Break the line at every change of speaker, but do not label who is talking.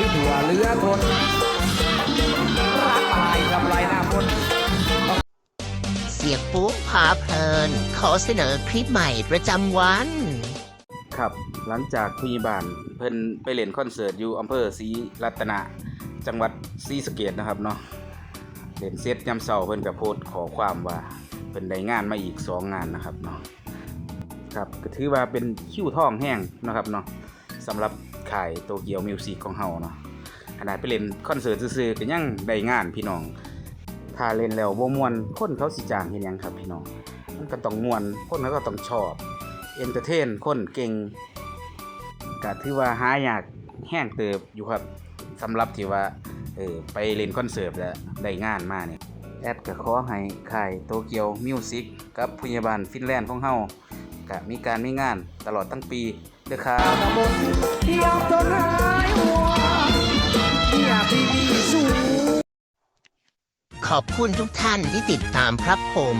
พี่ถั่วเหลือทนรักอะไรกับไรหน้ามนต์
เสียงปุ๊พาเพลิน ขอเสนอคลิปใหม่ประจำวัน
ครับ หลังจากผู้ใหญ่บ้านเพิ่นไปเล่นคอนเสิร์ตอยู่อำเภอศรีรัตนะจังหวัดศรีสะเกษนะครับเนาะเล่นเสร็จยามเช้าเพิ่นก็โพสต์ขอความว่าเพิ่นได้งานมาอีก2งานนะครับเนาะครับก็ถือว่าเป็นคิวทองแห้งนะครับเนาะ สำหรับค่ายโตเกียวมิวสิกของเฮาเนาะขนาดไปเล่นคอนเสิร์ตซื่อๆก็ยังได้งานพี่น้องถ้าเล่นแล้วบ่ม่วนคนเขาสิจ้างเฮ็ดหยังครับพี่น้องมันก็ต้องม่วนคนเขาก็ต้องชอบเอนเตอร์เทนคนเก่งก็ถือว่าหายากแห้งเติบอยู่ครับสำหรับที่ว่าเออไปเล่นคอนเสิร์ตแล้วได้งานมาเนี่ยแอดก็ขอให้ค่ายโตเกียวมิวสิกกับพยาบาลฟินแลนด์ของเฮาก็มีการมีงานตลอดทั้งปี นะครับ
เที่ยวจนหายหัวอยาพี่มีสู
ขอบคุณทุกท่านที่ติดตามครับผม